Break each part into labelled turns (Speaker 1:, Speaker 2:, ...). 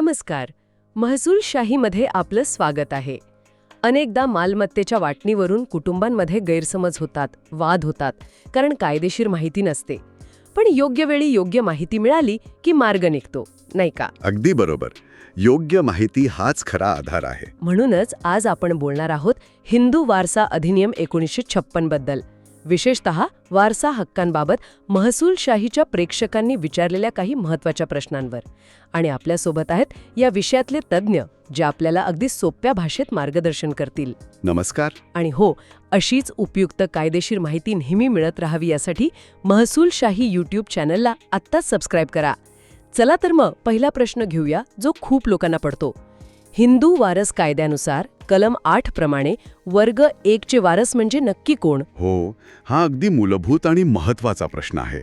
Speaker 1: नमस्कार. महसूलशाहीमध्ये आपलं स्वागत आहे. अनेकदा मालमत्तेच्या वाटणीवरून कुटुंबांमध्ये गैरसमज होतात वाद होतात कारण कायदेशीर माहिती नसते. पण योग्य वेळी योग्य माहिती मिळाली की मार्ग निघतो नाही का?
Speaker 2: अगदी बरोबर. योग्य माहिती हाच खरा आधार आहे.
Speaker 1: म्हणूनच आज आपण बोलणार आहोत हिंदू वारसा अधिनियम एकोणीसशे छप्पनबद्दल. विशेषत वारसा हक्कांबाबत महसूलशाहीच्या प्रेक्षकांनी विचारलेल्या काही महत्त्वाच्या प्रश्नांवर. आणि आपल्यासोबत आहेत या विषयातले तज्ज्ञ जे आपल्याला अगदी सोप्या भाषेत मार्गदर्शन करतील.
Speaker 2: नमस्कार.
Speaker 1: आणि हो अशीच उपयुक्त कायदेशीर माहिती नेहमी मिळत राहावी यासाठी महसूलशाही यूट्यूब चॅनलला आत्ताच सबस्क्राईब करा. चला तर मग पहिला प्रश्न घेऊया जो खूप लोकांना पडतो. हिंदू वारस कायद्यानुसार कलम आठ प्रमाणे वर्ग एकचे वारस म्हणजे नक्की कोण?
Speaker 2: हो हा अगदी मूलभूत आणि महत्त्वाचा प्रश्न आहे.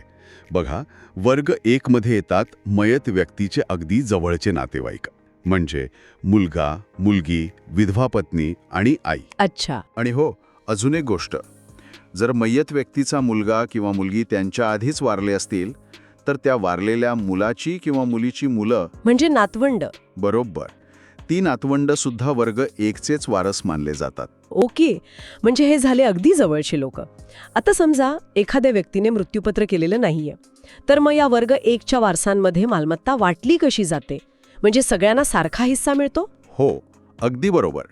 Speaker 2: बघा वर्ग एक मध्ये येतात मयत व्यक्तीचे अगदी जवळचे नातेवाईक. म्हणजे मुलगा मुलगी विधवा पत्नी आणि आई.
Speaker 1: अच्छा.
Speaker 3: आणि हो अजून एक गोष्ट. जर मय्यत व्यक्तीचा मुलगा किंवा मुलगी त्यांच्या आधीच वारले असतील तर त्या वारलेल्या मुलाची किंवा मुलीची मुलं
Speaker 1: म्हणजे नातवंड.
Speaker 3: बरोबर. ती नातवंड सुद्धा वर्ग एकचेच वारस मानले जातात.
Speaker 1: ओके. म्हणजे हे झाले अगदी जवळचे लोक. आता समजा एखाद्या व्यक्तीने मृत्यूपत्र केलेलं नाहीये. तर मग या वर्ग एकच्या वारसांमध्ये मालमत्ता वाटली कशी जाते? म्हणजे सगळ्यांना सारखा हिस्सा मिळतो?
Speaker 3: हो अगदी बरोबर.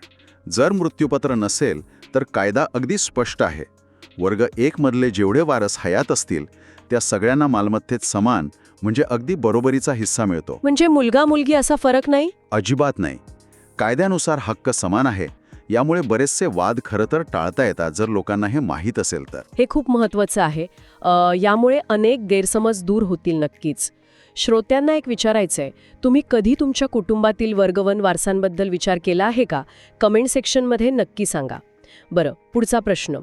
Speaker 3: जर मृत्यूपत्र नसेल तर कायदा अगदी स्पष्ट आहे. वर्ग एक मधले जेवढे वारस हयात असतील त्या सगळ्यांना मालमत्तेत समान म्हणजे अगदी बरोबरीचा हिस्सा मिळतो.
Speaker 1: म्हणजे मुलगा मुलगी असा फरक नाही?
Speaker 3: अजिबात नाही. कायद्यानुसार हक्क समान आहे यामुळे बरेचसे वाद खरं तर टाळता येतात जर लोकांना हे माहीत असेल तर.
Speaker 1: हे खूप महत्वाचं आहे. अ, यामुळे अनेक गैरसमज दूर होतील नक्कीच. श्रोत्यांना एक विचारायचं आहे तुम्ही कधी तुमच्या कुटुंबातील वर्गवन वारसांबद्दल विचार केला आहे का? कमेंट सेक्शनमध्ये नक्की सांगा. बरं पुढचा प्रश्न.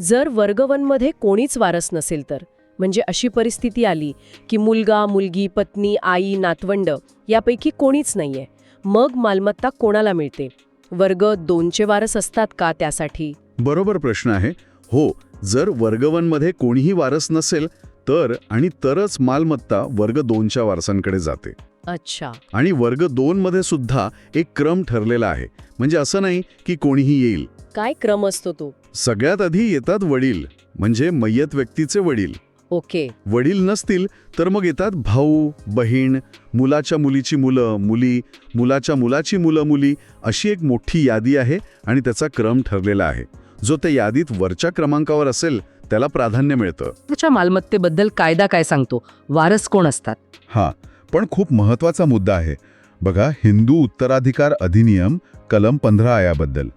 Speaker 1: जर वर्गवनमध्ये कोणीच वारस नसेल तर? म्हणजे अशी परिस्थिती आली की मुलगा मुलगी पत्नी आई नातवंड यापैकी कोणीच नाहीये. मग मालमत्ता कोणाला मिळते? वर्ग दोनचे वारस असतात का त्यासाठी?
Speaker 2: बरोबर प्रश्न आहे. हो जर वर्गवनमध्ये कोणीही वारस नसेल तर आणि तरच मालमत्ता वर्ग दोनच्या वारसांकडे जाते.
Speaker 1: अच्छा.
Speaker 2: आणि वर्ग दोन मध्ये सुद्धा एक क्रम ठरलेला आहे. म्हणजे असं नाही की कोणीही येईल.
Speaker 1: काय क्रम असतो तो?
Speaker 2: सगळ्यात आधी येतात वडील म्हणजे मय्यत व्यक्तीचे वडील.
Speaker 1: ओके.
Speaker 2: वडील नसतील तर मग येतात भाऊ बहीण मुलाच्या मुलीची मुलं मुली मुलाच्या मुलाची मुलं मुली अशी एक मोठी यादी आहे आणि त्याचा क्रम ठरलेला आहे. जो त्या यादीत वरच्या क्रमांकावर असेल त्याला प्राधान्य मिळतं.
Speaker 4: त्याच्या मालमत्तेबद्दल कायदा काय सांगतो? वारस कोण असतात?
Speaker 2: हा पण खूप महत्त्वाचा मुद्दा आहे. बघा हिंदू उत्तराधिकार अधिनियम कलम पंधरा आयाबद्दल.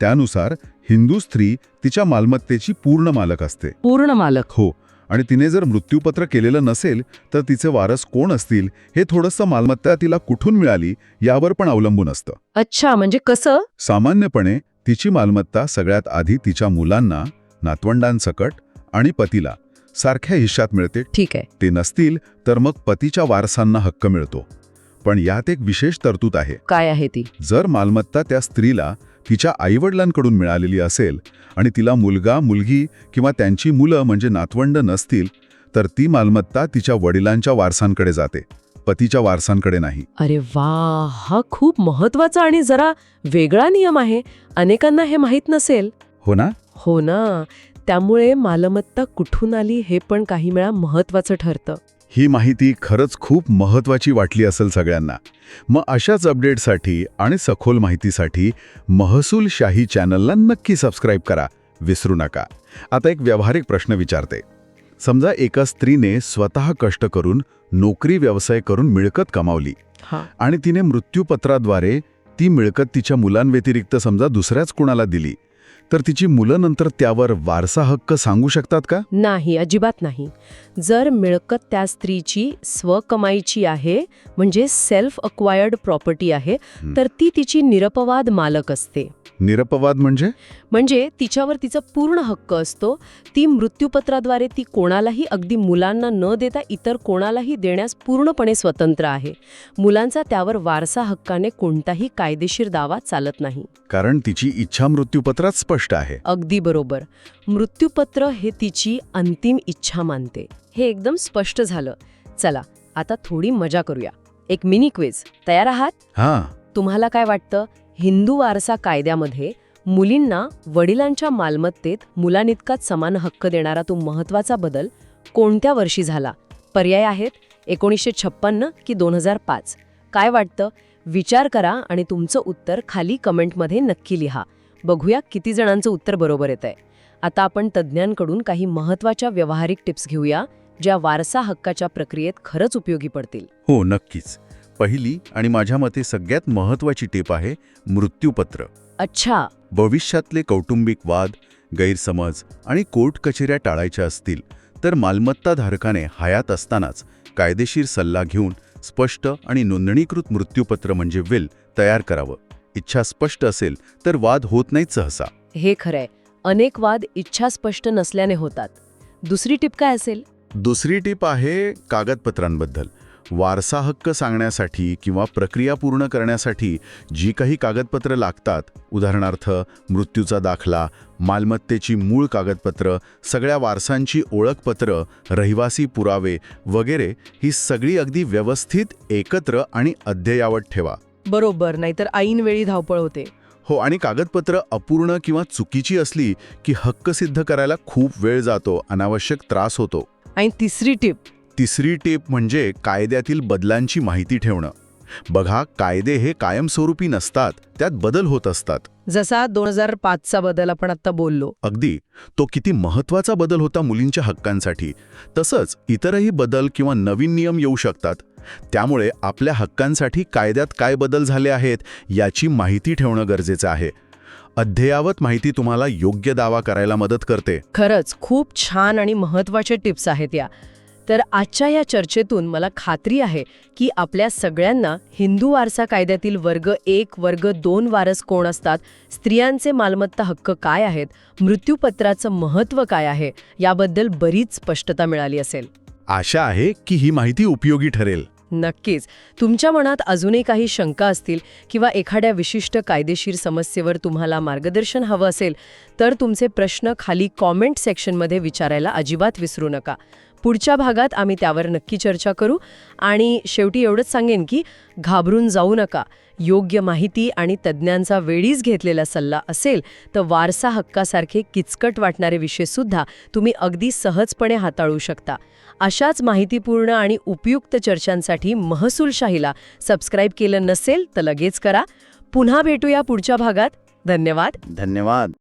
Speaker 2: त्यानुसार हिंदू स्त्री तिच्या मालमत्तेची पूर्ण मालक असते.
Speaker 4: पूर्ण मालक.
Speaker 2: हो आणि तिने जर मृत्यूपत्र केलेलं नसेल तर तिचे वारस कोण असतील हे थोडंसं मालमत्ता तिला कुठून मिळाली यावर पण अवलंबून असतं.
Speaker 4: अच्छा म्हणजे कसं?
Speaker 2: सामान्यपणे तिची मालमत्ता सगळ्यात आधी तिच्या मुलांना नातवंडांसकट आणि पतीला सारख्या हिश्श्यात मिळते.
Speaker 4: ठीक आहे.
Speaker 2: ते नसतील तर मग पतीच्या वारसांना हक्क मिळतो. पण यात एक विशेष तरतूद आहे.
Speaker 4: काय आहे ती?
Speaker 2: जर मालमत्ता त्या स्त्रीला तिच्या आईवडिलांकडून मिळालेली असेल आणि तिला मुलगा मुलगी किंवा त्यांची मुलं म्हणजे नातवंड नसतील तर ती मालमत्ता तिच्या वडिलांच्या वारसांकडे जाते पतीच्या वारसांकडे नाही.
Speaker 1: अरे वा हा खूप महत्त्वाचा आणि जरा वेगळा नियम आहे. अनेकांना हे माहीत नसेल.
Speaker 2: हो ना?
Speaker 1: हो ना. त्यामुळे मालमत्ता कुठून आली हे पण काही वेळा महत्वाचं ठरतं.
Speaker 2: ही माहिती खरंच खूप महत्वाची वाटली असेल सगळ्यांना. मग अशाच अपडेटसाठी आणि सखोल माहितीसाठी महसूल शाही चॅनलला नक्की सबस्क्राईब करा. विसरू नका. आता एक व्यावहारिक प्रश्न विचारते. समजा एका स्त्रीने स्वतः कष्ट करून नोकरी व्यवसाय करून मिळकत कमावली आणि तिने मृत्यूपत्राद्वारे ती मिळकत तिच्या मुलांव्यतिरिक्त समजा दुसऱ्याच कुणाला दिली तर तिची मुलं नंतर त्यावर वारसा हक्क सांगू शकतात का?
Speaker 1: नाही अजिबात नाही. जर मिळकत त्या स्त्रीची स्वकमाईची आहे म्हणजे सेल्फ अक्वायर्ड प्रॉपर्टी आहे. तर ती तिची निरपवाद मालक असते.
Speaker 2: निरपवाद म्हणजे?
Speaker 1: म्हणजे तिच्यावर तिचा पूर्ण हक्क असतो. ती मृत्यूपत्राद्वारे ती कोणालाही अगदी मुलांना न देता इतर कोणालाही देण्यास पूर्णपणे स्वतंत्र आहे. मुलांचा त्यावर वारसा हक्काने कोणताही कायदेशीर दावा चालत नाही.
Speaker 2: कारण तिची इच्छा मृत्यूपत्रात स्पष्ट आहे.
Speaker 1: अगदी बरोबर. मृत्यूपत्र हे तिची अंतिम इच्छा मानते. हे एकदम स्पष्ट झालं. चला आता थोडी मजा करूया. एक मिनी क्विज. तयार आहात?
Speaker 2: हां.
Speaker 1: तुम्हाला काय वाटतं? हिंदू वारसा कायद्यामध्ये मुलींना वडिलांच्या मालमत्तेत मुलांइतकाच समान हक्क देणारा तो महत्त्वाचा बदल कोणत्या वर्षी झाला? पर्याय आहेत एकोणीसशे छप्पन्न की दोन हजार पाच. काय वाटतं? विचार करा आणि तुमचं उत्तर खाली कमेंटमध्ये नक्की लिहा. बघूया किती जणांचं उत्तर बरोबर येत आहे आता आपण तज्ज्ञांकडून काही महत्त्वाच्या व्यावहारिक टिप्स घेऊया ज्या वारसा हक्काच्या प्रक्रियेत खरंच उपयोगी पडतील.
Speaker 2: हो नक्कीच. पहिली आणि माझ्या मते सगळ्यात महत्वाची टीप आहे मृत्यूपत्र.
Speaker 1: अच्छा.
Speaker 2: भविष्यातले कौटुंबिक वाद गैरसमज आणि कोर्ट कचेऱ्या टाळायच्या असतील तर मालमत्ताधारकाने हयात असतानाच कायदेशीर सल्ला घेऊन स्पष्ट आणि नोंदणीकृत मृत्यूपत्र म्हणजे विल तयार करावं. इच्छा स्पष्ट असेल तर वाद होत नाहीत सहसा.
Speaker 1: हे खरंय. अनेक वाद इच्छा स्पष्ट नसल्याने होतात. दुसरी टिप काय असेल?
Speaker 2: दुसरी टीप आहे कागदपत्रांबद्दल. वारसा हक्क सांगण्यासाठी किंवा प्रक्रिया पूर्ण करण्यासाठी जी काही कागदपत्र लागतात उदाहरणार्थ मृत्यूचा दाखला मालमत्तेची मूळ कागदपत्र सगळ्या वारसांची ओळखपत्र रहिवासी पुरावे वगैरे ही सगळी अगदी व्यवस्थित एकत्र आणि अद्ययावत ठेवा.
Speaker 1: बरोबर नाहीतर ऐन वेळी धावपळ होते.
Speaker 2: हो आणि कागदपत्र अपूर्ण किंवा चुकीची असली की हक्क सिद्ध करायला खूप वेळ जातो अनावश्यक त्रास होतो.
Speaker 1: आणि तिसरी टिप
Speaker 2: तिसरी टीप म्हणजे कायद्यातील बदलांची माहिती ठेवणं. बघा कायदे हे कायमस्वरूपी नसतात त्यात बदल होत असतात.
Speaker 1: जसा दोन हजार पाचचा बदल आपण आता बोललो.
Speaker 2: अगदी. तो किती महत्त्वाचा बदल होता मुलींच्या हक्कांसाठी. तसंच इतरही बदल किंवा नवीन नियम येऊ शकतात. त्यामुळे आपल्या हक्कांसाठी कायद्यात काय बदल झाले आहेत याची माहिती ठेवणं गरजेचं आहे. अद्ययावत माहिती तुम्हाला योग्य दावा करायला मदत करते.
Speaker 1: खरंच खूप छान आणि महत्त्वाच्या टिप्स आहेत या. तर आजच्या या चर्चेतून मला खात्री आहे की आपल्या सगळ्यांना हिंदू वारसा कायद्यातील वर्ग एक वर्ग दोन वारस कोण असतात? स्त्रियांचे मालमत्ता हक्क काय आहेत? मृत्यूपत्राचं महत्त्व काय आहे? याबद्दल बरीच स्पष्टता मिळाली असेल.
Speaker 2: आशा आहे की ही माहिती उपयोगी ठरेल.
Speaker 1: नक्कीच. तुमच्या मनात अजूनही काही शंका असतील किंवा एखाद्या विशिष्ट कायदेशीर समस्येवर तुम्हाला मार्गदर्शन हवं असेल तर तुमचे प्रश्न खाली कॉमेंट सेक्शनमध्ये विचारायला अजिबात विसरू नका. पुढच्या भागात आम्ही त्यावर नक्की चर्चा करू. आणि शेवटी एवढंच सांगेन की घाबरून जाऊ नका. योग्य माहिती आणि तज्ज्ञांचा वेळीच घेतलेला सल्ला असेल तर वारसा हक्कासारखे किचकट वाटणारे विषयसुद्धा तुम्ही अगदी सहजपणे हाताळू शकता. अशाच माहितीपूर्ण आणि उपयुक्त चर्चांसाठी महसूलशाहीला सबस्क्राईब केलं नसेल तर लगेच करा. पुन्हा भेटूया पुढच्या भागात. धन्यवाद.
Speaker 3: धन्यवाद.